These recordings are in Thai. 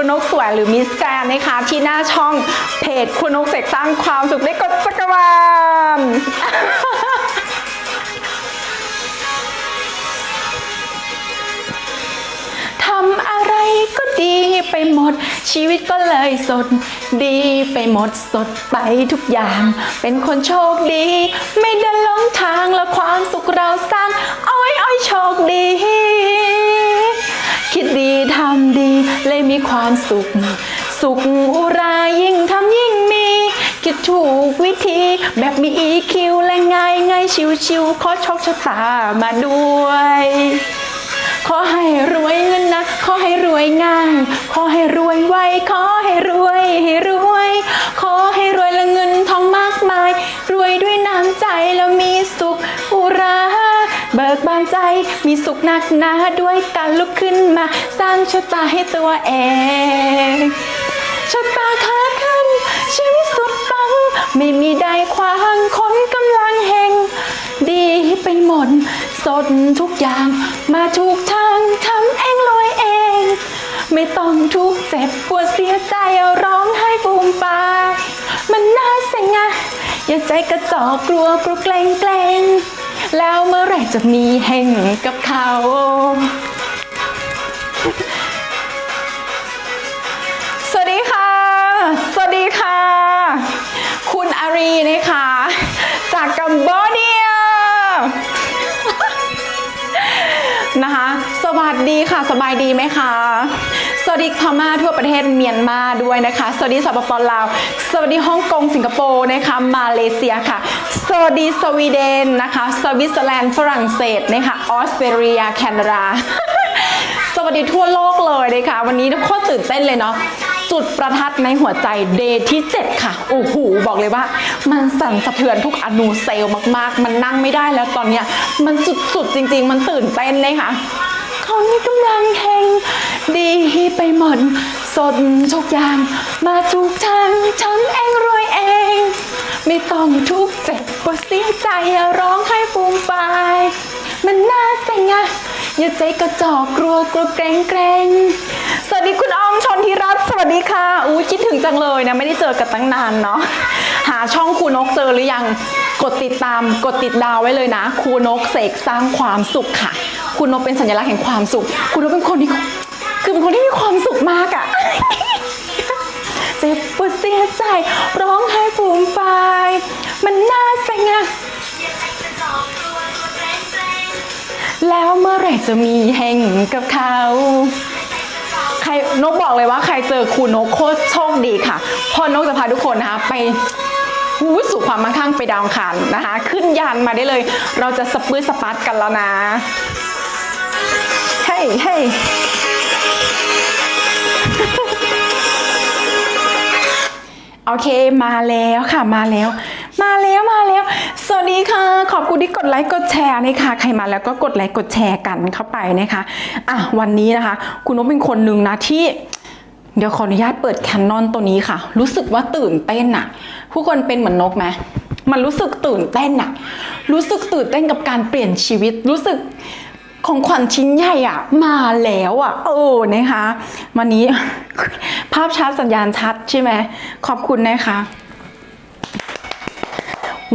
ครูนกสวยหรือมิสแกรนนะคะ ที่หน้าช่องเพจครูนกเสกสร้างความสุขได้กดจักรวาลทำอะไรก็ดีไปหมด ชีวิตก็เลยสด ดีไปหมดสดไปทุกอย่าง เป็นคนโชคดี ไม่เดินหลงทางแล้วความสุขเราสร้างอ้อยอ้อยโชคดี คิดดีทำดี เลยมีความสุข สุขอุรายิ่งทำยิ่งมี คิดถูกวิธี แบบมี EQ และง่ายง่ายชิวๆขอโชคชะตามาด้วย ขอให้รวยเงินนะ ขอให้รวยง่าย ขอให้รวยไว ขอให้รวยให้รวย ขอให้รวยและเงินทองมากมาย รวยด้วยน้ำใจแล้วมีสุขอุรา เบิกบานใจมีสุขหนักหนาด้วยการลุกขึ้นมาสร้างชะตาให้ตัวเองชะตาขาขึ้นชีวิตสุดปัง ไม่มีใดขวางคนกำลังแห่งดีไปหมด สดทุกอย่างมาถูกทางทำเองรวยเอง ไม่ต้องทุกเจ็บปวดเสียใจร้องให้ฟูมปายมันน่าเสงะอย่าใจกระจอกกลัวกลัวเกรงเกรง แล้วเมื่อไหรจะมีแห่งกับเขา สวัสดีค่ะ สวัสดีค่ะ คุณอารีนะคะ จากกัมพูเดียนะคะ สวัสดีค่ะ สบายดีไหมคะ วัสดีพม่าทั่วประเทศเมียนมาด้วยนะคะ สวัสดีสปปลาว สวัสดีฮ่องกงสิงคโปร์นะคะมาเลเซียค่ะ สวัสดีสวีเดนนะคะสวิตเซอร์แลนด์ฝรั่งเศสนะคะออสเตรเลียแคนาดาสวัสดีทั่วโลกเลยนะคะวันนี้ทุกคนตื่นเต้นเลยเนาะจุดประทัดในหัวใจเดย์ที่ 7 ค่ะ โอ้โห บอกเลยว่า มันสั่นสะเทือนทุกอนูเซลล์มาก ๆ มันนั่งไม่ได้แล้วตอนเนี้ย มันสุด ๆ จริง ๆ มันตื่นเต้นเลยค่ะ นี่กำลังแห่งดีไปหมดสดทุกอย่าง มาทุกทางฉันเองรวยเอง ไม่ต้องทุกข์เจ็บปวดเสียใจอย่าร้องให้ฟูมฟายมันน่าเสียอย่าใจกระจอกกลัวกลัวเกรงเกรงสวัสดีคุณออมชนทิรัตน์สวัสดีค่ะอู้คิดถึงจังเลยนะ ไม่ได้เจอกันตั้งนานเนาะหาช่องครูนกเจอหรือยัง กดติดตามกดติดดาวไว้เลยนะครูนกเสกสร้างความสุขค่ะ ครูนกเป็นสัญลักษณ์แห่งความสุขครูนกเป็นคนที่คือเป็นคนที่มีความสุขมากอะเจ็บปวดเสียใจ ร้องไห้ฟูมฟายมันน่าเสียแล้วเมื่อไหร่จะมีแห่งกับเขาใครนกบอกเลยว่าใครเจอครูนกโคตรโชคดีค่ะเพอนกจะพาทุกคนนะคะไปหูสู่ความมั่งคั่งไปดาวอังคันนะคะ ขึ้นยานมาได้เลย เราจะสปื้สปัดกันแล้วนะ เฮ้โอเคมาแล้วค่ะมาแล้ว มาแล้วมาแล้ว สวัสดีค่ะ ขอบคุณที่กดไลค์กดแชร์นะคะใครมาแล้วก็กดไลค์กดแชร์กันเข้าไปนะคะอะวันนี้นะคะ คุณนกเป็นคนหนึ่งนะที่เดี๋ยวขออนุญาตเปิดแคนนอนตัวนี้ค่ะ รู้สึกว่าตื่นเต้นอะผู้คนเป็นเหมือนนกไหมมันรู้สึกตื่นเต้นอะรู้สึกตื่นเต้นกับการเปลี่ยนชีวิต รู้สึก ของขวัญชิ้นใหญ่อะมาแล้วอะเออนะคะวันนี้ภาพชัดสัญญาณชัดใช่ไหมขอบคุณนะคะ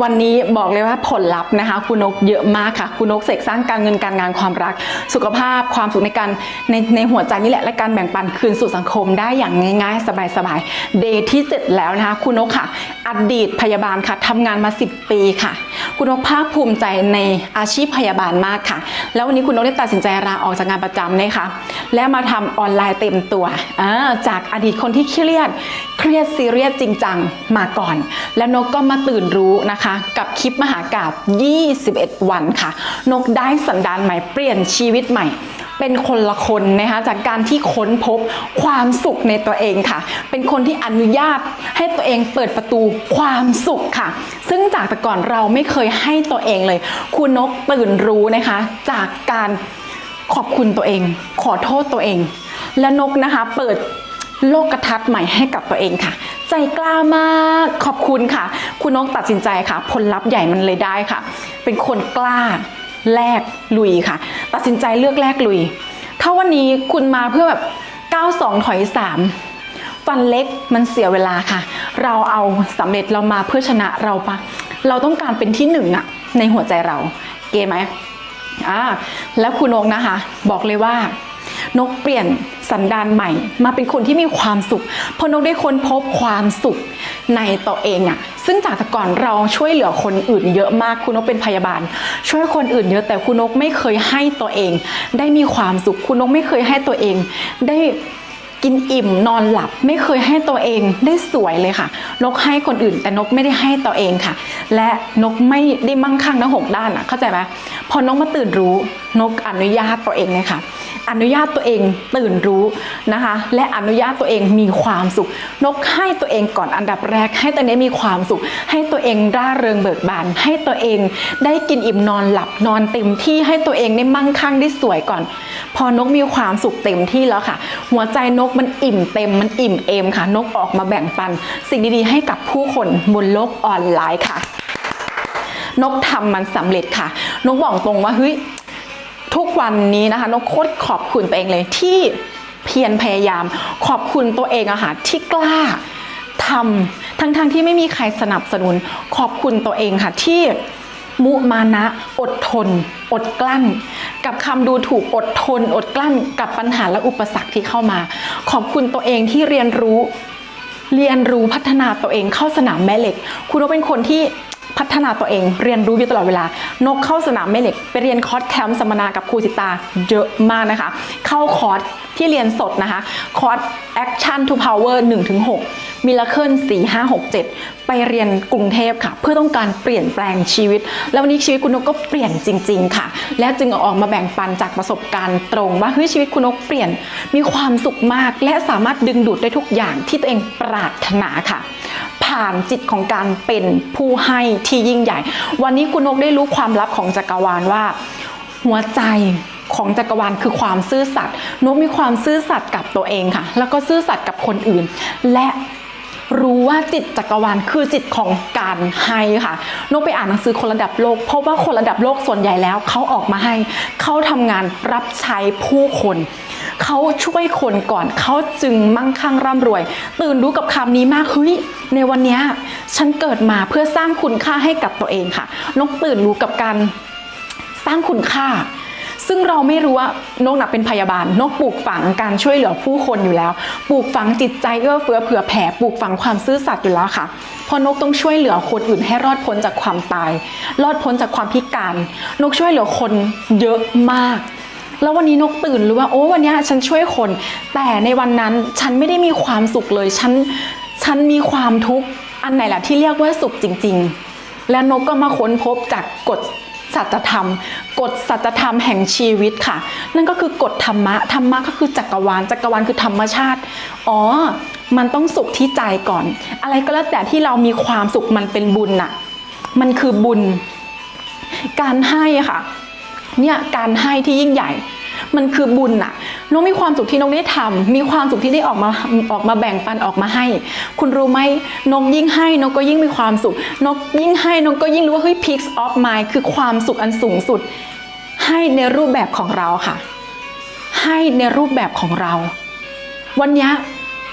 วันนี้บอกเลยว่าผลลัพธ์นะคะคุณนกเยอะมากค่ะ คุณนกเสกสร้างการเงินการงานความรัก สุขภาพความสุขในการในในหัวใจนี่แหละและการแบ่งปันคืนสู่สังคมได้อย่างง่ายๆ สบายๆเดย์ที่ 7 แล้วนะคะคุณนกค่ะ อดีตพยาบาลค่ะทำงานมา 10 ปีค่ะ คุณนกภาคภูมิใจในอาชีพพยาบาลมากค่ะ แล้ววันนี้คุณนกได้ตัดสินใจลาออกจากงานประจำนะคะและมาทำออนไลน์เต็มตัว จากอดีตคนที่เครียด เครียดซีเรียสจริงจังมาก่อน แล้วนกก็มาตื่นรู้นะคะ กับคลิปมหากาบ 21 วันค่ะ นกได้สันดานใหม่เปลี่ยนชีวิตใหม่ เป็นคนละคนนะคะจากการที่ค้นพบความสุขในตัวเองค่ะ เป็นคนที่อนุญาตให้ตัวเองเปิดประตูความสุขค่ะ ซึ่งจากแต่ก่อนเราไม่เคยให้ตัวเองเลย คุณนกตื่นรู้นะคะ จากการขอบคุณตัวเอง ขอโทษตัวเอง และนกนะคะเปิดโลกทัศน์ใหม่ให้กับตัวเองค่ะ ใจกล้ามากขอบคุณค่ะ คุณนกตัดสินใจค่ะ ผลลัพธ์ใหญ่มันเลยได้ค่ะ เป็นคนกล้า แลกลุยค่ะ ตัดสินใจเลือกแลกลุย ถ้าวันนี้คุณมาเพื่อแบบก้าสองถอยสามฟันเล็กมันเสียเวลาค่ะ เราเอาสำเร็จเรามาเพื่อชนะเราปะเราต้องการเป็นที่หนึ่งอะในหัวใจเรา เกไหมอ่าแล้วคุณนกนะคะ บอกเลยว่านกเปลี่ยนสันดานใหม่ มาเป็นคนที่มีความสุขเพราะนกได้ค้นพบความสุข ในตัวเองอะซึ่งจากแต่ก่อนเราช่วยเหลือคนอื่นเยอะมากคุณนกเป็นพยาบาล ช่วยคนอื่นเยอะแต่คุณนกไม่เคยให้ตัวเอง ได้มีความสุขคุณนกไม่เคยให้ตัวเอง ได้กินอิ่มนอนหลับไม่เคยให้ตัวเองได้สวยเลยค่ะ นกให้คนอื่นแต่นกไม่ได้ให้ตัวเองค่ะ และนกไม่ได้มั่งคั่งทั้งหกด้านอะเข้าใจไหมพอนกมาตื่นรู้นกอนุญาตตัวเองเลยค่ะ อนุญาตตัวเองตื่นรู้นะคะ และอนุญาตตัวเองมีความสุข นกให้ตัวเองก่อนอันดับแรก ให้ตัวเองมีความสุข ให้ตัวเองร่าเริงเบิกบาน ให้ตัวเองได้กินอิ่มนอนหลับนอนเต็มที่ให้ตัวเองได้มั่งคั่งได้สวยก่อน พอนกมีความสุขเต็มที่แล้วค่ะ หัวใจนกมันอิ่มเต็มมันอิ่มเอมค่ะ นกออกมาแบ่งปัน สิ่งดีๆให้กับผู้คนบนโลกออนไลน์ค่ะ นกทำมันสำเร็จค่ะ นกบอกตรงว่าเฮ้ย ทุกวันนี้นะคะนกโคตรขอบคุณตัวเองเลยที่เพียรพยายาม ขอบคุณตัวเองอะค่ะที่กล้าทำทั้งๆทที่ไม่มีใครสนับสนุน ขอบคุณตัวเองค่ะที่มุมานะอดทน อดกลั้น กับคำดูถูกอดทน อดกลั้น กับปัญหาและอุปสรรคที่เข้ามา ขอบคุณตัวเองที่เรียนรู้ เรียนรู้พัฒนาตัวเองเข้าสนามแม่เหล็ก คุณนกเป็นคนที่ พัฒนาตัวเองเรียนรู้อยู่ตลอดเวลา นกเข้าสนามแม่เหล็ก ไปเรียนคอร์สแคมป์สัมมนากับครูสิตาเยอะมากนะคะ เข้าคอร์สที่เรียนสดนะคะ คอร์ส Action to Power 1-6 มิลเคิล4 5 6 7 ไปเรียนกรุงเทพค่ะ เพื่อต้องการเปลี่ยนแปลงชีวิต แล้ววันนี้ชีวิตคุณนกก็เปลี่ยนจริง ๆ ค่ะ และจึงออกมาแบ่งปันจากประสบการณ์ตรง ว่าเฮ้ยชีวิตคุณนกเปลี่ยนมีความสุขมาก และสามารถดึงดูดได้ทุกอย่างที่ตัวเองปรารถนาค่ะผ่านจิตของการเป็นผู้ให้ที่ยิ่งใหญ่ วันนี้คุณนกได้รู้ความลับของจักรวาลว่า หัวใจของจักรวาลคือความซื่อสัตย์นกมีความซื่อสัตย์กับตัวเองค่ะ แล้วก็ซื่อสัตย์กับคนอื่น และ รู้ว่าจิตจักรวาลคือจิตของการให้ค่ะนกไปอ่านหนังสือคนระดับโลกพบว่าคนระดับโลกส่วนใหญ่แล้วเขาออกมาให้เขาทำงานรับใช้ผู้คนเขาช่วยคนก่อนเขาจึงมั่งคั่งร่ำรวย ตื่นรู้กับคำนี้มากเฮ้ยในวันเนี้ยฉันเกิดมาเพื่อสร้างคุณค่าให้กับตัวเองค่ะนกตื่นรู้กับการสร้างคุณค่า ซึ่งเราไม่รู้ว่านกหนักเป็นพยาบาล นกปลูกฝังการช่วยเหลือผู้คนอยู่แล้ว ปลูกฝังจิตใจเอื้อเฟื้อเผื่อแผ่ปลูกฝังความซื่อสัตย์อยู่แล้วค่ะเพราะนกต้องช่วยเหลือคนอื่นให้รอดพ้นจากความตาย รอดพ้นจากความพิการ นกช่วยเหลือคนเยอะมากแล้ววันนี้นกตื่นรู้ว่าโอ้วันนี้ฉันช่วยคน แต่ในวันนั้นฉันไม่ได้มีความสุขเลยฉันฉันมีความทุกข์อันไหนล่ะที่เรียกว่าสุขจริง ๆ และนกก็มาค้นพบจากกฎ สัจธรรม กฎสัจธรรมแห่งชีวิตค่ะ นั่นก็คือกฎธรรมะธรรมะก็คือจักรวาลจักรวาลคือธรรมชาติ อ๋อ มันต้องสุขที่ใจก่อน อะไรก็แล้วแต่ที่เรามีความสุขมันเป็นบุญน่ะ มันคือบุญ การให้ค่ะ เนี่ยการให้ที่ยิ่งใหญ่ มันคือบุญอะนกมีความสุขที่นกได้ทำมีความสุขที่ได้ออกมาออกมาแบ่งปันออกมาให้ คุณรู้ไหมนกยิ่งให้นกก็ยิ่งมีความสุข นกยิ่งให้นกก็ยิ่งรู้ว่าเฮ้ย peaks of mind คือความสุขอันสูงสุด ให้ในรูปแบบของเราค่ะ ให้ในรูปแบบของเรา วันนี้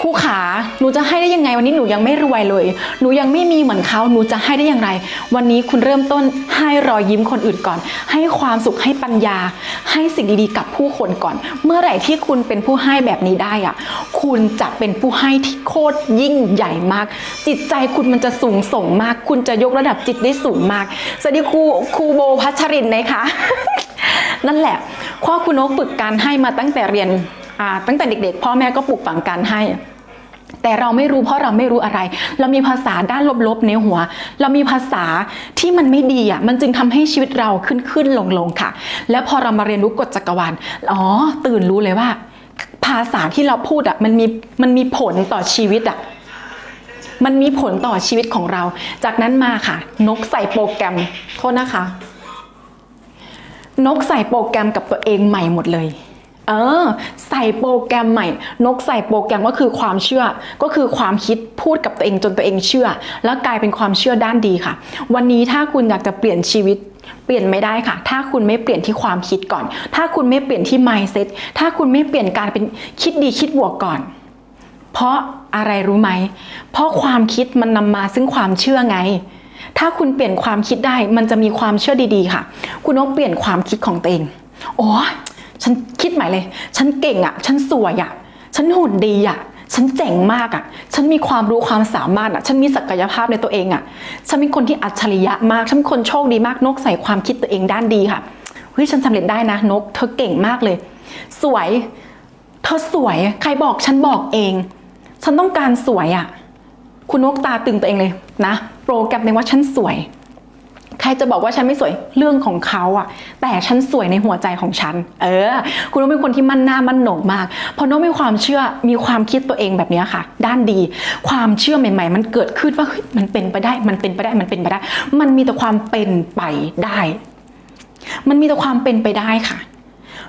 ครูขาหนูจะให้ได้ยังไงวันนี้หนูยังไม่รวยเลย หนูยังไม่มีเหมือนเขาหนูจะให้ได้อย่างไร วันนี้คุณเริ่มต้นให้รอยยิ้มคนอื่นก่อน ให้ความสุขให้ปัญญา ให้สิ่งดีๆกับผู้คนก่อน เมื่อไหร่ที่คุณเป็นผู้ให้แบบนี้ได้อะคุณจะเป็นผู้ให้ที่โคตรยิ่งใหญ่มาก จิตใจคุณมันจะสูงส่งมาก คุณจะยกระดับจิตได้สูงมากสวัสดีครูครูโบพัชรินนะคะนั่นแหละข้อคุณนกฝึกการให้มาตั้งแต่เรียนตั้งแต่เด็กๆ พ่อแม่ก็ปลูกฝังการให้ แต่เราไม่รู้เพราะเราไม่รู้อะไร เรามีภาษาด้านลบๆในหัว เรามีภาษาที่มันไม่ดีอะมันจึงทำให้ชีวิตเราขึ้นขึ้นลงลงๆค่ะ แล้วพอเรามาเรียนรู้กฎจักรวาลอ๋อ ตื่นรู้เลยว่า ภาษาที่เราพูดอะมันมีมันมีผลต่อชีวิตอะมันมีผลต่อชีวิตของเรา จากนั้นมาค่ะ นกใส่โปรแกรมโทษนะคะ นกใส่โปรแกรมกับตัวเองใหม่หมดเลย เออ ใส่โปรแกรมใหม่ นกใส่โปรแกรมก็คือความเชื่อ ก็คือความคิดพูดกับตัวเองจนตัวเองเชื่อ แล้วกลายเป็นความเชื่อด้านดีค่ะ วันนี้ถ้าคุณอยากจะเปลี่ยนชีวิตเปลี่ยนไม่ได้ค่ะ ถ้าคุณไม่เปลี่ยนที่ความคิดก่อน ถ้าคุณไม่เปลี่ยนที่ mindset ถ้าคุณไม่เปลี่ยนการเป็นคิดดีคิดบวกก่อน เพราะอะไรรู้ไหม เพราะความคิดมันนำมาซึ่งความเชื่อไง ถ้าคุณเปลี่ยนความคิดได้มันจะมีความเชื่อดีๆค่ะ คุณต้องเปลี่ยนความคิดของตัวเอง โอ้ ฉันคิดใหม่เลย ฉันเก่งอะ่ะ ฉันสวยอะ่ะ ฉันหุ่นดีอะ่ะ ฉันเจ๋งมากอะ่ะ ฉันมีความรู้ความสามารถอะ่ะ ฉันมีศักยภาพในตัวเองอะ่ะ ฉันเป็นคนที่อัจฉริยะมาก ฉันเป็นคนโชคดีมาก นกใส่ความคิดตัวเองด้านดีค่ะเฮ้ยฉันสำเร็จได้นะนก เธอเก่งมากเลย สวย เธอสวย ใครบอกฉันบอกเอง ฉันต้องการสวยอะ่ะ คุณนกตาตึงตัวเองเลยนะ โปรแกรมในว่าฉันสวย ใครจะบอกว่าฉันไม่สวยเรื่องของเขาอะแต่ฉันสวยในหัวใจของฉัน เออ คุณนกเป็นคนที่มั่นหน้ามั่นหนกมาก เพราะนกมีความเชื่อมีความคิดตัวเองแบบนี้ค่ะ ด้านดี ความเชื่อใหม่ ๆ มันเกิดขึ้นว่าเฮ้ยมันเป็นไปได้มันเป็นไปได้มันเป็นไปได้ มันมีแต่ความเป็นไปได้ มันมีแต่ความเป็นไปได้ค่ะ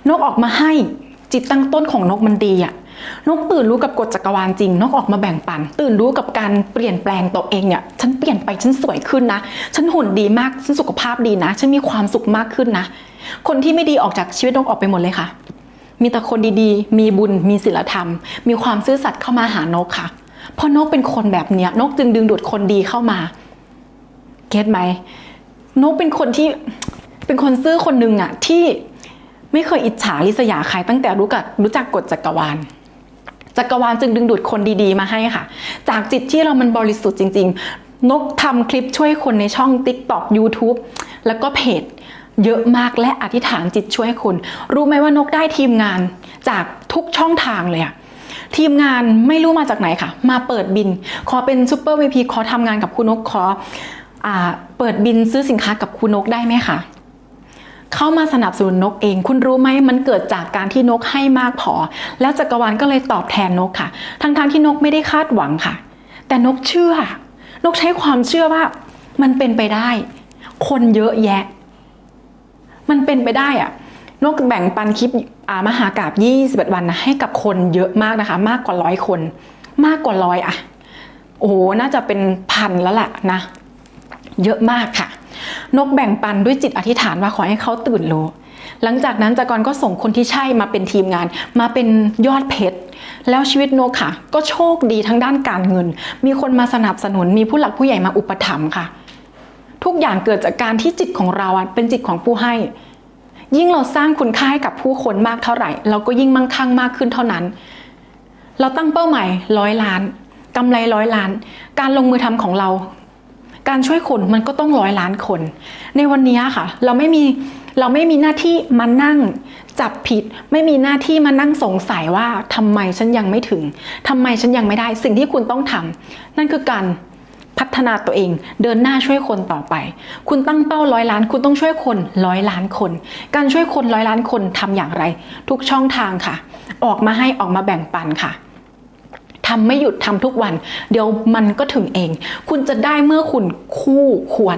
นกออกมาให้จิตตั้งต้นของนกมันดีอะ นกตื่นรู้กับกฎจักรวาลจริงนกออกมาแบ่งปัน ตื่นรู้กับการเปลี่ยนแปลงตัวเองเนี่ยฉันเปลี่ยนไปฉันสวยขึ้นนะ ฉันหุ่นดีมากฉันสุขภาพดีนะ ฉันมีความสุขมากขึ้นนะ คนที่ไม่ดีออกจากชีวิตนกออกไปหมดเลยค่ะ มีแต่คนดีๆ มีบุญมีศีลธรรม มีความซื่อสัตย์เข้ามาหานกค่ะเพราะนกเป็นคนแบบเนี้ยนกจึงดึงดูดคนดีเข้ามาเก็ตไหมนกเป็นคนที่เป็นคนซื่อคนหนึ่งอะที่ไม่เคยอิจฉาริษยาใครตั้งแต่รู้จักรู้จักกฎจักรวาล จักรวาลจึงดึงดูดคนดีๆ มาให้ค่ะ จากจิตที่เรามันบริสุทธิ์จริง ๆ นกทำคลิปช่วยคนในช่อง TikTok YouTube แล้วก็เพจเยอะมากและอธิษฐานจิตช่วยคน รู้ไหมว่านกได้ทีมงานจากทุกช่องทางเลยอะทีมงานไม่รู้มาจากไหนค่ะ มาเปิดบิน ขอเป็นซูเปอร์วีพีขอทำงานกับคุณนกขออเปิดบินซื้อสินค้ากับคุณนกได้ไหมคะ เข้ามาสนับสนุนนกเอง คุณรู้ไหมมันเกิดจากการที่นกให้มากพอ แล้วจักรวาลก็เลยตอบแทนนกค่ะ ทั้งๆทที่นกไม่ได้คาดหวังค่ะ แต่นกเชื่อ นกใช้ความเชื่อว่ามันเป็นไปได้ คนเยอะแยะ มันเป็นไปได้อะนกแบ่งปันคลิปอามหากราบ21 วันนะให้กับคนเยอะมากนะคะ มากกว่าร้อยคน มากกว่าร้อยอะโอ้โหน่าจะเป็นพันแล้วแหละนะ เยอะมากค่ะ นกแบ่งปันด้วยจิตอธิษฐานว่าขอให้เขาตื่นรู้ หลังจากนั้นจากรก็ส่งคนที่ใช่มาเป็นทีมงาน มาเป็นยอดเพชรแล้วชีวิตนกค่ะ ก็โชคดีทั้งด้านการเงิน มีคนมาสนับสนุนมีผู้หลักผู้ใหญ่มาอุปถัมภ์ค่ะ ทุกอย่างเกิดจากการที่จิตของเราเป็นจิตของผู้ให้ ยิ่งเราสร้างคุณค่าให้กับผู้คนมากเท่าไหร่ เราก็ยิ่งมั่งคั่งมากขึ้นเท่านั้น เราตั้งเป้าหมายร้อยล้านกำไรร้อยล้าน การลงมือทำของเรา การช่วยคนมันก็ต้องร้อยล้านคน ในวันนี้ค่ะ เราไม่มีเราไม่มีหน้าที่มานั่งจับผิด ไม่มีหน้าที่มานั่งสงสัยว่าทำไมฉันยังไม่ถึงทำไมฉันยังไม่ได้สิ่งที่คุณต้องทำนั่นคือการพัฒนาตัวเอง เดินหน้าช่วยคนต่อไป คุณตั้งเป้าร้อยล้าน คุณต้องช่วยคนร้อยล้านคน การช่วยคนร้อยล้านคนทำอย่างไร ทุกช่องทางค่ะ ออกมาให้ออกมาแบ่งปันค่ะ ทำไม่หยุดทำทุกวัน เดี๋ยวมันก็ถึงเอง คุณจะได้เมื่อคุณคู่ควร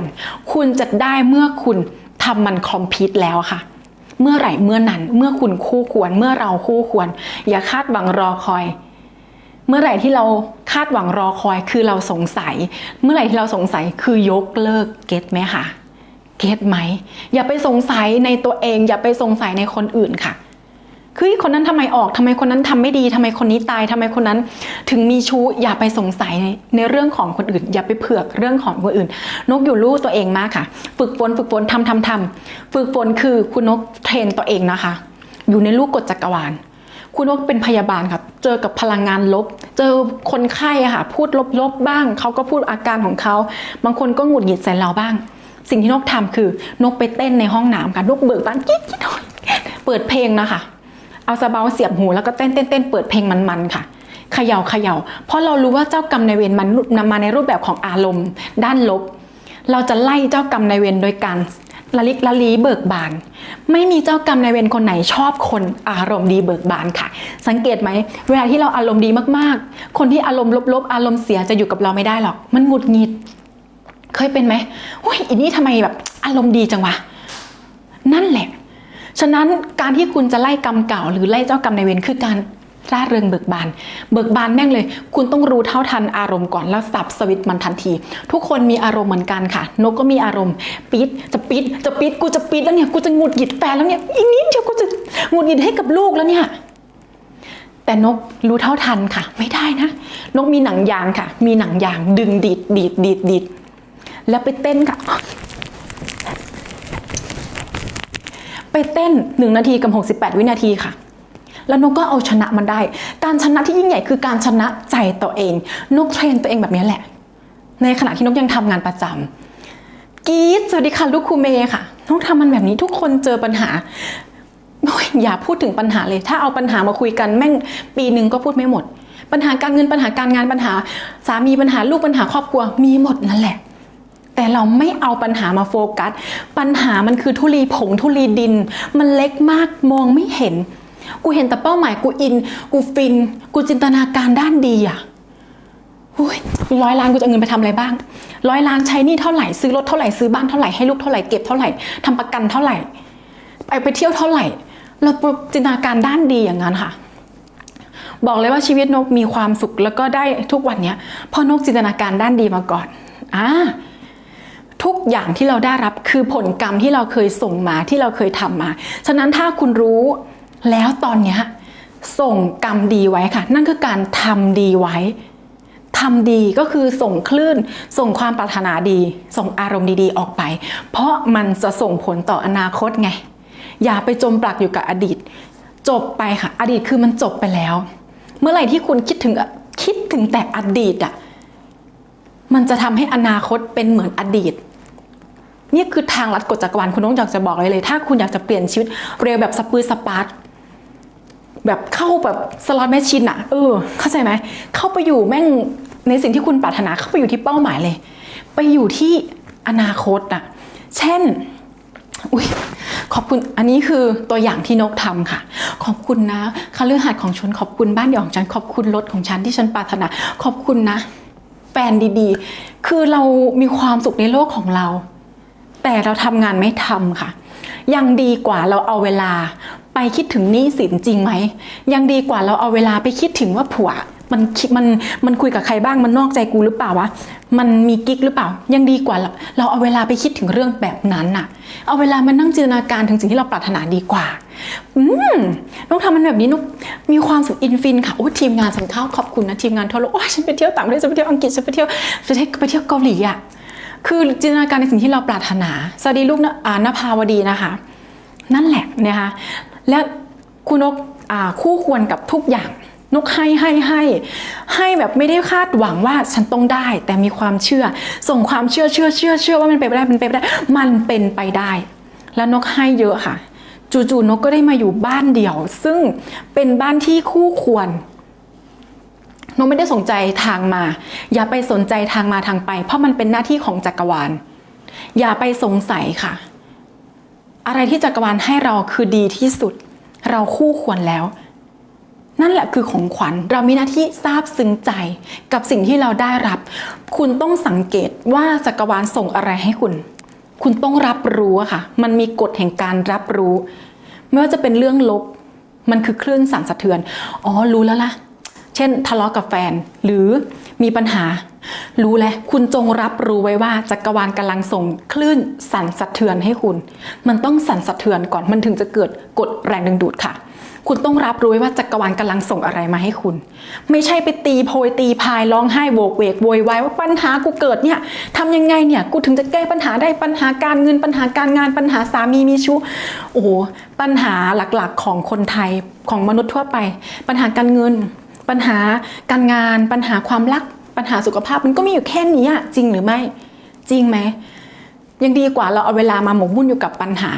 คุณจะได้เมื่อคุณทำมันคอมพิวต์แล้วค่ะเมื่อไหร่เมื่อนั้นเมื่อคุณคู่ควร เมื่อเราคู่ควร อย่าคาดหวังรอคอย เมื่อไหร่ที่เราคาดหวังรอคอยคือเราสงสัย เมื่อไหร่ที่เราสงสัยคือยกเลิกเก็ตไหมคะเก็ตไหม อย่าไปสงสัยในตัวเอง อย่าไปสงสัยในคนอื่นค่ะ คือคนนั้นทำไมออกทำไมคนนั้นทำไม่ดีทำไมคนนี้ตายทำไมคนนั้น ถึงมีชู้อย่าไปสงสัยในในเรื่องของคนอื่น อย่าไปเผือกเรื่องของคนอื่น นกอยู่รู้ตัวเองมากค่ะ ฝึกฝนฝึกฝนทำทำทำฝึกฝนคือคุณนกเทรนตัวเองนะคะ อยู่ในลูกกฎจักรวาลคุณนกเป็นพยาบาลครับเจอกับพลังงานลบ เจอคนไข้ค่ะ พูดลบๆบ้าง เขาก็พูดอาการของเขา บางคนก็หงุดหงิดใส่เราบ้าง สิ่งที่นกทำคือนกไปเต้นในห้องน้ำค่ะ นกเบิกบานกิ๊ดกิ๊ดเปิดเพลงนะคะ เอาสะเบาเสียบหูแล้วก็เต้นเต้นเต้นเปิดเพลงมันๆค่ะเขย่าเขย่าเพราะเรารู้ว่าเจ้ากรรมในเวรมันนำมาในรูปแบบของอารมณ์ ด้านลบ เราจะไล่เจ้ากรรมในเวรโดยการละลิกละลีเบิกบาน ไม่มีเจ้ากรรมในเวรคนไหนชอบคนอารมณ์ดีเบิกบานค่ะ สังเกตไหมเวลาที่เราอารมณ์ดีมากๆ คนที่อารมณ์ลบๆ อารมณ์เสียจะอยู่กับเราไม่ได้หรอก มันหงุดหงิด เคยเป็นไหมโอ้ยอันนี้ทำไมแบบอารมณ์ดีจังวะนั่นแหละ ฉะนั้นการที่คุณจะไล่กรรมเก่า หรือไล่เจ้ากรรมในเวรคือการร่าเริงเบิกบาน เบิกบานแม่งเลย คุณต้องรู้เท่าทันอารมณ์ก่อนแล้วสับสวิตมันทันที ทุกคนมีอารมณ์เหมือนกันค่ะ นกก็มีอารมณ์ปี๊ดจะปี๊ดจะปี๊ดกูจะปี๊ดแล้วเนี่ยกูจะหงุดหงิดแฟนแล้วเนี่ยอีกนิดเดียวกูจะหงุดหงิดให้กับลูกแล้วเนี่ยแต่นกรู้เท่าทันค่ะ ไม่ได้นะ นกมีหนังยางค่ะ มีหนังยางดึงดีดดีดดีดดีดแล้วไปเต้นค่ะ ไปเต้น 1 นาทีกับ 68 วินาทีค่ะ แล้วนกก็เอาชนะมันได้ การชนะที่ยิ่งใหญ่คือการชนะใจตัวเอง นกเทรนตัวเองแบบนี้แหละ ในขณะที่นกยังทำงานประจำกีดสวัสดีค่ะลูกครูเมย์ค่ะนกทำมันแบบนี้ทุกคนเจอปัญหาอย่าพูดถึงปัญหาเลย ถ้าเอาปัญหามาคุยกันแม่งปีหนึ่งก็พูดไม่หมด ปัญหาการเงินปัญหาการงานปัญหา สามีปัญหาลูกปัญหาครอบครัวมีหมดนั่นแหละ แต่เราไม่เอาปัญหามาโฟกัส ปัญหามันคือทุลีผงทุลีดิน มันเล็กมากมองไม่เห็น กูเห็นแต่เป้าหมายกูอิน กูฟิน กูจินตนาการด้านดีอะหุยร้อยล้านกูจะเอาเงินไปทำอะไรบ้าง ร้อยล้านใช้นี่เท่าไหร่ซื้อรถเท่าไหร่ซื้อบ้านเท่าไหร่ให้ลูกเท่าไหร่เก็บเท่าไหร่ทำประกันเท่าไหร่ ไปไปเที่ยวเท่าไหร่ เราจินตนาการด้านดีอย่างนั้นค่ะ บอกเลยว่าชีวิตนกมีความสุขแล้วก็ได้ทุกวันเนี้ยเพราะนกจินตนาการด้านดีมาก่อนอ่า ทุกอย่างที่เราได้รับคือผลกรรมที่เราเคยส่งมาที่เราเคยทำมา ฉะนั้นถ้าคุณรู้แล้วตอนเนี้ยส่งกรรมดีไว้ค่ะ นั่นคือการทำดีไว้ทำดีก็คือส่งคลื่น ส่งความปรารถนาดี ส่งอารมณ์ดีๆ ออกไป เพราะมันจะส่งผลต่ออนาคตไง อย่าไปจมปลักอยู่กับอดีต จบไปค่ะ อดีตคือมันจบไปแล้ว เมื่อไหร่ที่คุณคิดถึงคิดถึงแต่อดีตอะมันจะทำให้อนาคตเป็นเหมือนอดีต นี่คือทางลัดกฎจักรวาลคุณต้องอยากจะบอกเลยเลย ถ้าคุณอยากจะเปลี่ยนชีวิตเร็วแบบสปืดสปาร์ตแบบเข้าแบบสล็อตแมชชีนอะเออเข้าใจไหมเข้าไปอยู่แม่งในสิ่งที่คุณปรารถนาเข้าไปอยู่ที่เป้าหมายเลย ไปอยู่ที่อนาคตอะเช่นอุ้ยขอบคุณอันนี้คือตัวอย่างที่นกทำค่ะ ขอบคุณนะคฤหาสน์ของฉันขอบคุณบ้านเดี่ยวของฉันขอบคุณรถของฉันที่ฉันปรารถนา ขอบคุณนะ แฟนดีๆ คือเรามีความสุขในโลกของเรา แต่เราทำงานไม่ทำค่ะ ยังดีกว่าเราเอาเวลาไปคิดถึงหนี้สินจริงไหม ยังดีกว่าเราเอาเวลาไปคิดถึงว่าผัวมันคิดมันมันคุยกับใครบ้างมันนอกใจกูหรือเปล่าวะมันมีกิ๊กหรือเปล่า ยังดีกว่า เราเอาเวลาไปคิดถึงเรื่องแบบนั้นน่ะ เอาเวลามานั่งจินตนาการถึงสิ่งที่เราปรารถนาดีกว่าอืมน้องทำมันแบบนี้นุกมีความสุขอินฟินค่ะโอ้ทีมงานสันเข้าขอบคุณนะทีมงานทั่วโลกโอ้ฉันไปเที่ยวต่างประเทศฉันไปเที่ยวอังกฤษฉันไปเที่ยวฉันไปเที่ยวเกาหลีอะ คือจินตนาการในสิ่งที่เราปรารถนาสวัสดีลูกนะอ่านภาวดีนะคะ นั่นแหละนะคะและคุณนกคู่ควรกับทุกอย่างนกให้ให้ให้ให้แบบไม่ได้คาดหวังว่าฉันต้องได้ แต่มีความเชื่อ ส่งความเชื่อเชื่อเชื่อเชื่อว่ามันเป็นไปได้มันเป็นไปได้ มันเป็นไปได้ แล้วนกให้เยอะค่ะ จู่ๆนกก็ได้มาอยู่บ้านเดี่ยว ซึ่งเป็นบ้านที่คู่ควร นกไม่ได้สนใจทางมา อย่าไปสนใจทางมาทางไป เพราะมันเป็นหน้าที่ของจักรวาล อย่าไปสงสัยค่ะ อะไรที่จักรวาลให้เราคือดีที่สุด เราคู่ควรแล้ว นั่นแหละคือของขวัญ เรามีหน้าที่ซาบซึ้งใจกับสิ่งที่เราได้รับ คุณต้องสังเกตว่าจักรวาลส่งอะไรให้คุณ คุณต้องรับรู้ค่ะ มันมีกฎแห่งการรับรู้ ไม่ว่าจะเป็นเรื่องลบ มันคือคลื่นสั่นสะเทือน อ๋อ รู้แล้วล่ะ เช่น ทะเลาะกับแฟน หรือมีปัญหา รู้แล้วคุณจงรับรู้ไว้ว่าจักรวาลกำลังส่งคลื่นสั่นสะเทือนให้คุณ มันต้องสั่นสะเทือนก่อนมันถึงจะเกิดกฎแรงดึงดูดค่ะ คุณต้องรับรู้ไว้ว่าจักรวาลกำลังส่งอะไรมาให้คุณ ไม่ใช่ไปตีโพยตีพายร้องไห้โวกเวกโวยวายว่าปัญหากูเกิดเนี่ยทำยังไงเนี่ยกูถึงจะแก้ปัญหาได้ปัญหาการเงินปัญหาการงานปัญหาสามีมีชู้โอ้ปัญหาหลักๆของคนไทยของมนุษย์ทั่วไป ปัญหาการเงิน ปัญหาการงานปัญหาความรักปัญหาสุขภาพมันก็มีอยู่แค่นี้อะจริงหรือไม่ จริงไหมยังดีกว่าเราเอาเวลามาหมกมุ่นอยู่กับปัญหา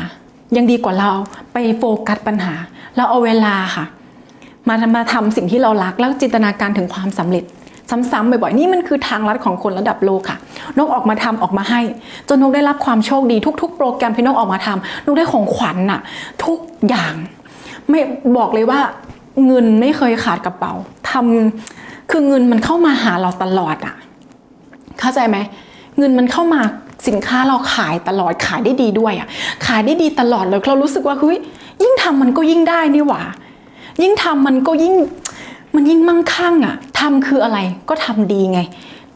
ยังดีกว่าเราไปโฟกัสปัญหา เราเอาเวลาค่ะ มามาทำสิ่งที่เรารักแล้วจินตนาการถึงความสำเร็จ ซ้ำๆบ่อยๆนี่มันคือทางลัดของคนระดับโลกค่ะ นกออกมาทำออกมาให้ จนนกได้รับความโชคดีทุก ๆ โปรแกรมที่นกออกมาทำนกได้ของขวัญน่ะ ทุกอย่าง ไม่บอกเลยว่า เงินไม่เคยขาดกระเป๋าทำคือเงินมันเข้ามาหาเราตลอดอะ เข้าใจไหมเงินมันเข้ามาสินค้าเราขายตลอดขายได้ดีด้วยอะ ขายได้ดีตลอดเลยเรารู้สึกว่าเฮ้ยยิ่งทำมันก็ยิ่งได้นี่หว่า ยิ่งทำมันก็ยิ่งมันยิ่งมั่งคั่งอะทำคืออะไรก็ทำดีไง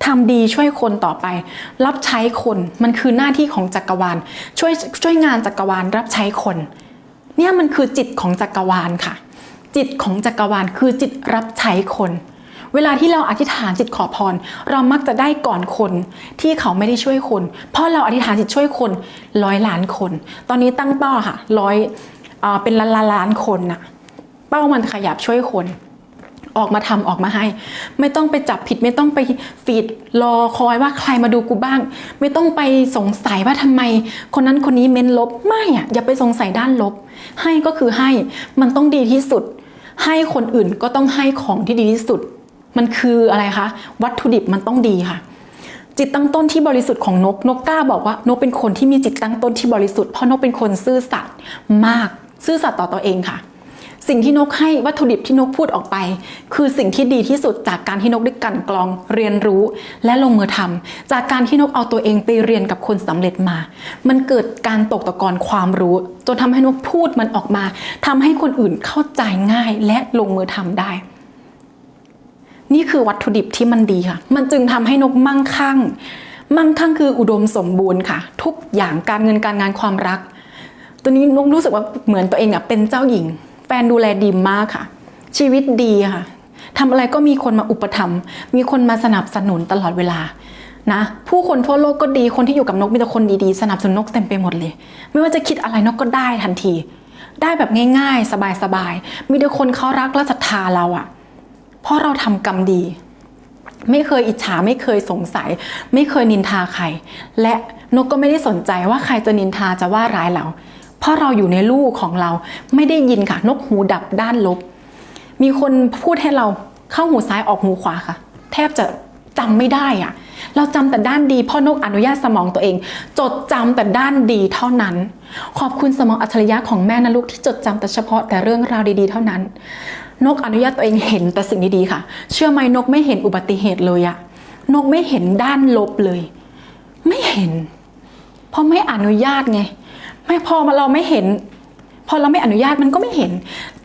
ทำดีช่วยคนต่อไป รับใช้คนมันคือหน้าที่ของจักรวาล ช่วยช่วยงานจักรวาลรับใช้คน เนี่ยมันคือจิตของจักรวาลค่ะ จิตของจักรวาลคือจิตรับใช้คน เวลาที่เราอธิษฐานจิตขอพร เรามักจะได้ก่อนคนที่เขาไม่ได้ช่วยคน เพราะเราอธิษฐานจิตช่วยคนร้อยล้านคน ตอนนี้ตั้งเป้าค่ะร้อยอ่าเป็นล้านล้านล้านคนน่ะเป้ามันขยับช่วยคนออกมาทำออกมาให้ ไม่ต้องไปจับผิดไม่ต้องไปฟีดรอคอยว่าใครมาดูกูบ้าง ไม่ต้องไปสงสัยว่าทำไม คนนั้นคนนี้เม้นลบไม่อะอย่าไปสงสัยด้านลบ ให้ก็คือให้มันต้องดีที่สุด ให้คนอื่นก็ต้องให้ของที่ดีที่สุด มันคืออะไรคะ วัตถุดิบมันต้องดีค่ะ จิตตั้งต้นที่บริสุทธิ์ของนก นกกล้าบอกว่านกเป็นคนที่มีจิตตั้งต้นที่บริสุทธิ์เพราะนกเป็นคนซื่อสัตย์มาก ซื่อสัตย์ต่อตัวเองค่ะ สิ่งที่นกให้วัตถุดิบที่นกพูดออกไป คือสิ่งที่ดีที่สุดจากการที่นกได้กันกรองเรียนรู้และลงมือทำจากการที่นกเอาตัวเองไปเรียนกับคนสำเร็จมา มันเกิดการตกตะกอนความรู้ จนทำให้นกพูดมันออกมาทำให้คนอื่นเข้าใจง่ายและลงมือทำได้ นี่คือวัตถุดิบที่มันดีค่ะ มันจึงทำให้นกมั่งคั่ง มั่งคั่งคืออุดมสมบูรณ์ค่ะ ทุกอย่างการเงินการงานความรัก ตัวนี้นกรู้สึกว่าเหมือนตัวเองอะเป็นเจ้าหญิง แฟนดูแลดีมากค่ะ ชีวิตดีค่ะทำอะไรก็มีคนมาอุปถัมภ์มีคนมาสนับสนุนตลอดเวลานะผู้คนทั่วโลกก็ดีคนที่อยู่กับนกมีแต่คนดีๆ สนับสนุนนกเต็มไปหมดเลย ไม่ว่าจะคิดอะไรนกก็ได้ทันที ได้แบบง่ายๆ สบายๆ มีแต่คนเขารักและศรัทธาเราอะ เพราะเราทำกรรมดี ไม่เคยอิจฉาไม่เคยสงสัย ไม่เคยนินทาใคร และนกก็ไม่ได้สนใจว่าใครจะนินทาจะว่าร้ายเรา เพราะเราอยู่ในลูกของเราไม่ได้ยินค่ะ นกหูดับด้านลบ มีคนพูดให้เราเข้าหูซ้ายออกหูขวาค่ะ แทบจะจำไม่ได้อะเราจำแต่ด้านดีพ่อนกอนุญาตสมองตัวเอง จดจำแต่ด้านดีเท่านั้น ขอบคุณสมองอัจฉริยะของแม่นะลูกที่จดจำแต่เฉพาะแต่เรื่องราวดีๆ เท่านั้น นกอนุญาตตัวเองเห็นแต่สิ่งดีๆค่ะ เชื่อไหมนกไม่เห็นอุบัติเหตุเลยอะนกไม่เห็นด้านลบเลย ไม่เห็น เพราะไม่อนุญาตไง ไม่พอมาเราไม่เห็น พอเราไม่อนุญาตมันก็ไม่เห็น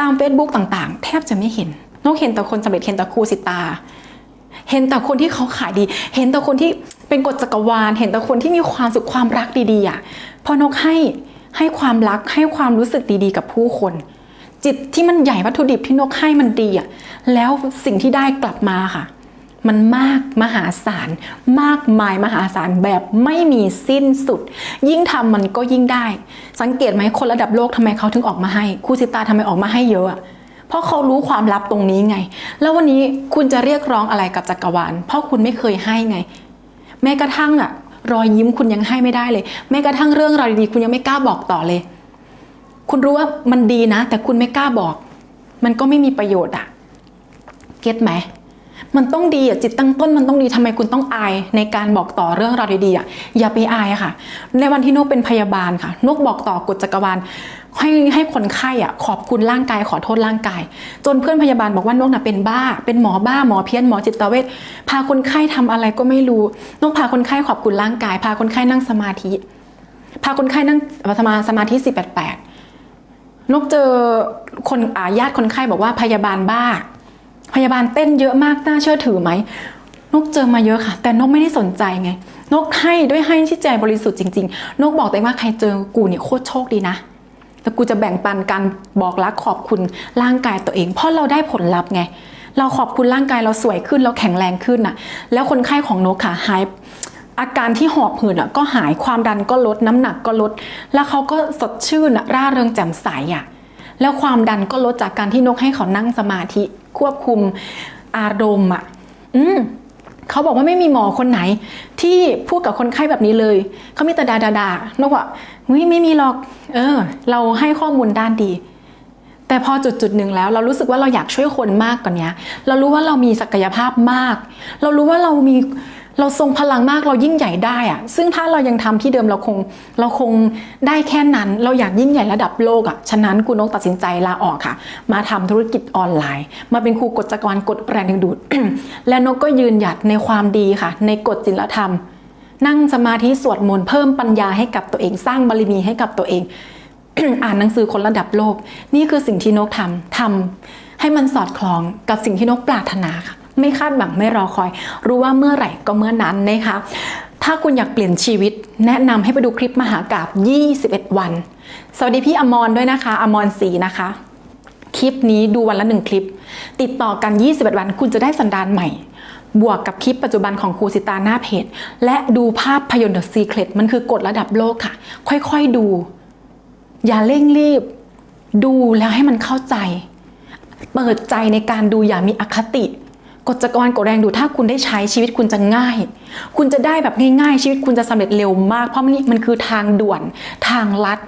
ตาม Facebook ต่างๆ แทบจะไม่เห็นนกเห็นแต่คนสำเร็จเห็นแต่ครูสิตา เห็นแต่คนที่เขาขายดี เห็นแต่คนที่เป็นกฎจักรวาล เห็นแต่คนที่มีความสุขความรักดีๆอะพอนกให้ให้ความรักให้ความรู้สึกดีๆ กับผู้คน จิตที่มันใหญ่วัตถุดิบที่นกให้มันดีอะแล้วสิ่งที่ได้กลับมาค่ะ มันมากมหาศาล มากมายมหาศาลแบบไม่มีสิ้นสุด ยิ่งทำมันก็ยิ่งได้ สังเกตไหมคนระดับโลกทำไมเขาถึงออกมาให้ครูสิตาทำไมออกมาให้เยอะอะเพราะเขารู้ความลับตรงนี้ไง แล้ววันนี้คุณจะเรียกร้องอะไรกับจักรวาล เพราะคุณไม่เคยให้ไง แม้กระทั่งอะรอยยิ้มคุณยังให้ไม่ได้เลย แม้กระทั่งเรื่องราวดีๆคุณยังไม่กล้าบอกต่อเลย คุณรู้ว่ามันดีนะ แต่คุณไม่กล้าบอก มันก็ไม่มีประโยชน์อะเก็ตไหม มันต้องดีอะจิตตั้งต้นมันต้องดีทำไมคุณต้องอายในการบอกต่อเรื่องราวดีๆอะอย่าไปอายอะค่ะ ในวันที่นกเป็นพยาบาลค่ะ นกบอกต่อกฎจักรวาลให้ให้คนไข้อะขอบคุณร่างกายขอโทษร่างกาย จนเพื่อนพยาบาลบอกว่านกน่ะเป็นบ้า เป็นหมอบ้าหมอเพี้ยนหมอจิตเวชพาคนไข้ทำอะไรก็ไม่รู้นกพาคนไข้ขอบคุณร่างกาย พาคนไข้นั่งสมาธิ พาคนไข้นั่งสมาสมาธิสี่แปดแปดนกเจอคนอาญาติคนไข้บอกว่าพยาบาลบ้า พยาบาลเต้นเยอะมากน่าเชื่อถือไหมนกเจอมาเยอะค่ะ แต่นกไม่ได้สนใจไง นกให้ด้วยให้ที่ใจบริสุทธิ์จริง ๆ นกบอกตัวเองว่าใครเจอกูเนี่ยโคตรโชคดีนะแล้วกูจะแบ่งปันการบอกรักขอบคุณร่างกายตัวเอง เพราะเราได้ผลลัพธ์ไง เราขอบคุณร่างกายเราสวยขึ้นเราแข็งแรงขึ้นน่ะ แล้วคนไข้ของนกค่ะหายอาการที่หอบหืดอะก็หายความดันก็ลดน้ำหนักก็ลด แล้วเขาก็สดชื่นอะร่าเริงแจ่มใสอะ แล้วความดันก็ลดจากการที่นกให้เขานั่งสมาธิควบคุมอารมณ์อะ อืมเขาบอกว่าไม่มีหมอคนไหน ที่พูดกับคนไข้แบบนี้เลย เขามีแต่ดาดาดานกว่าเฮ้ยไม่มีหรอก เออ เราให้ข้อมูลด้านดีแต่พอจุดจุดหนึ่งแล้วเรารู้สึกว่าเราอยากช่วยคนมากกว่านี้เรารู้ว่าเรามีศักยภาพมาก เรารู้ว่าเรามี เราทรงพลังมากเรายิ่งใหญ่ได้อะซึ่งถ้าเรายังทำที่เดิมเราคงเราคงได้แค่นั้น เราอยากยิ่งใหญ่ระดับโลกอะฉะนั้นคุณนกตัดสินใจลาออกค่ะ มาทำธุรกิจออนไลน์ มาเป็นครูกฎจักรวาลกฎแรงดึงดูด และนกก็ยืนหยัดในความดีค่ะ ในกฎศีลธรรม นั่งสมาธิสวดมนต์เพิ่มปัญญาให้กับตัวเองสร้างบารมีให้กับตัวเอง อ่านหนังสือคนระดับโลก นี่คือสิ่งที่นกทำทำให้มันสอดคล้องกับสิ่งที่นกปรารถนาค่ะ ไม่คาดหวังไม่รอคอย รู้ว่าเมื่อไหร่ก็เมื่อนั้นนะคะถ้าคุณอยากเปลี่ยนชีวิต แนะนำให้ไปดูคลิปมหากราบ 21 วัน สวัสดีพี่อมรด้วยนะคะ อมรศรีนะคะ คลิปนี้ดูวันละหนึ่งคลิป ติดต่อกัน 21 วัน คุณจะได้สันดานใหม่ บวกกับคลิปปัจจุบันของครูสิตาหน้าเพจ และดูภาพยนตร์ The Secret มันคือกฎระดับโลกค่ะ ค่อยๆดู อย่าเร่งรีบ ดูแล้วให้มันเข้าใจ เปิดใจในการดูอย่ามีอคติ กฎจักรวาลกฎแรงดูถ้าคุณได้ใช้ชีวิตคุณจะง่าย คุณจะได้แบบง่ายๆ ชีวิตคุณจะสำเร็จเร็วมาก เพราะมันมันคือทางด่วนทางลัด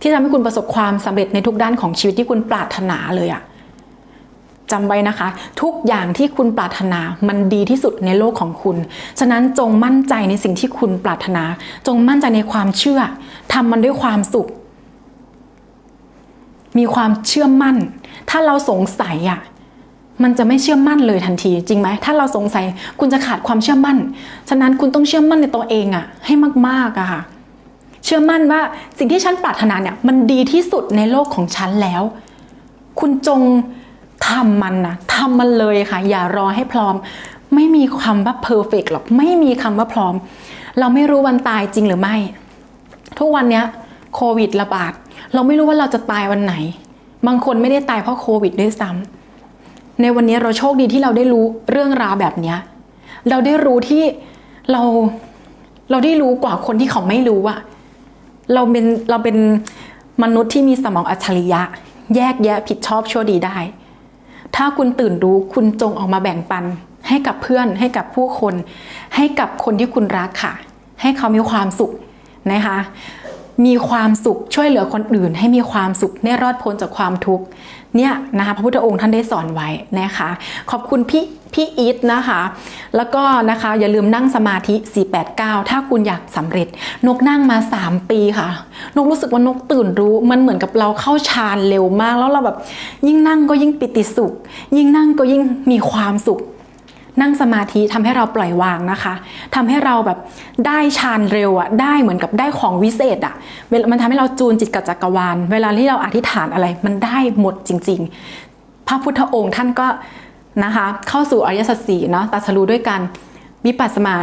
ที่ทำให้คุณประสบความสำเร็จในทุกด้านของชีวิตที่คุณปรารถนาเลยอะจำไว้นะคะ ทุกอย่างที่คุณปรารถนามันดีที่สุดในโลกของคุณ ฉะนั้นจงมั่นใจในสิ่งที่คุณปรารถนา จงมั่นใจในความเชื่อทำมันด้วยความสุข มีความเชื่อมั่น ถ้าเราสงสัยอะ มันจะไม่เชื่อมั่นเลยทันที จริงไหมถ้าเราสงสัยคุณจะขาดความเชื่อมั่น ฉะนั้นคุณต้องเชื่อมั่นในตัวเองอะให้มากๆอะค่ะ เชื่อมั่นว่าสิ่งที่ฉันปรารถนาเนี่ยมันดีที่สุดในโลกของฉันแล้ว คุณจงทำมันนะทำมันเลยค่ะ อย่ารอให้พร้อม ไม่มีคำว่า perfect หรอกไม่มีคำว่าพร้อม เราไม่รู้วันตายจริงหรือไม่ ทุกวันเนี้ยโควิดระบาด เราไม่รู้ว่าเราจะตายวันไหน บางคนไม่ได้ตายเพราะโควิดด้วยซ้ำ ในวันนี้เราโชคดีที่เราได้รู้เรื่องราวแบบเนี้ยเราได้รู้ที่เราเราได้รู้กว่าคนที่เขาไม่รู้อะเราเป็นเราเป็นมนุษย์ที่มีสมองอัจฉริยะ แยกแยะผิดชอบชั่วดีได้ ถ้าคุณตื่นรู้คุณจงออกมาแบ่งปัน ให้กับเพื่อน ให้กับผู้คน ให้กับคนที่คุณรักค่ะ ให้เขามีความสุขนะคะ มีความสุขช่วยเหลือคนอื่น ให้มีความสุขได้รอดพ้นจากความทุกข์ เนี่ยนะคะพระพุทธองค์ท่านได้สอนไว้นะคะ ขอบคุณพี่พี่อีทนะคะ แล้วก็นะคะอย่าลืมนั่งสมาธิ 489 ถ้าคุณอยากสำเร็จ นกนั่งมา 3 ปีค่ะ นกรู้สึกว่านกตื่นรู้มันเหมือนกับเราเข้าฌานเร็วมาก แล้วเราแบบยิ่งนั่งก็ยิ่งปิติสุข ยิ่งนั่งก็ยิ่งมีความสุข นั่งสมาธิทำให้เราปล่อยวางนะคะทำให้เราแบบได้ฌานเร็วอะได้เหมือนกับได้ของวิเศษอะมันทำให้เราจูนจิตกับจักรวาล เวลาที่เราอธิษฐานอะไร มันได้หมดจริง ๆ พระพุทธองค์ท่านก็นะคะ เข้าสู่อริยสัจสี่เนาะตัสรู้ด้วยกันวิปัสสนา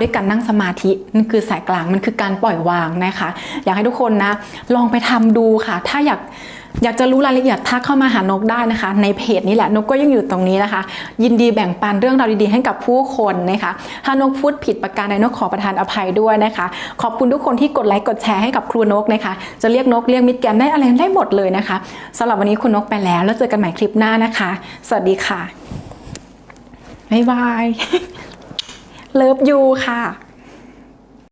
ด้วยการนั่งสมาธินั่นคือสายกลางมันคือการปล่อยวางนะคะ อยากให้ทุกคนนะ ลองไปทำดูค่ะ ถ้าอยาก อยากจะรู้รายละเอียดทักเข้ามาหานกได้นะคะ ในเพจนี้แหละนกก็ยังอยู่ตรงนี้นะคะ ยินดีแบ่งปันเรื่องราวดีๆ ให้กับผู้คนนะคะถ้านกพูดผิดประการใดนกขอประทานอภัยด้วยนะคะ ขอบคุณทุกคนที่กดไลค์กดแชร์ให้กับครูนกนะคะ จะเรียกนกเรียกมิตรแกนได้อะไรได้หมดเลยนะคะสำหรับวันนี้คุณนกไปแล้ว แล้วเจอกันใหม่คลิปหน้านะคะ สวัสดีค่ะบ๊ายบายเลิฟยูค่ะ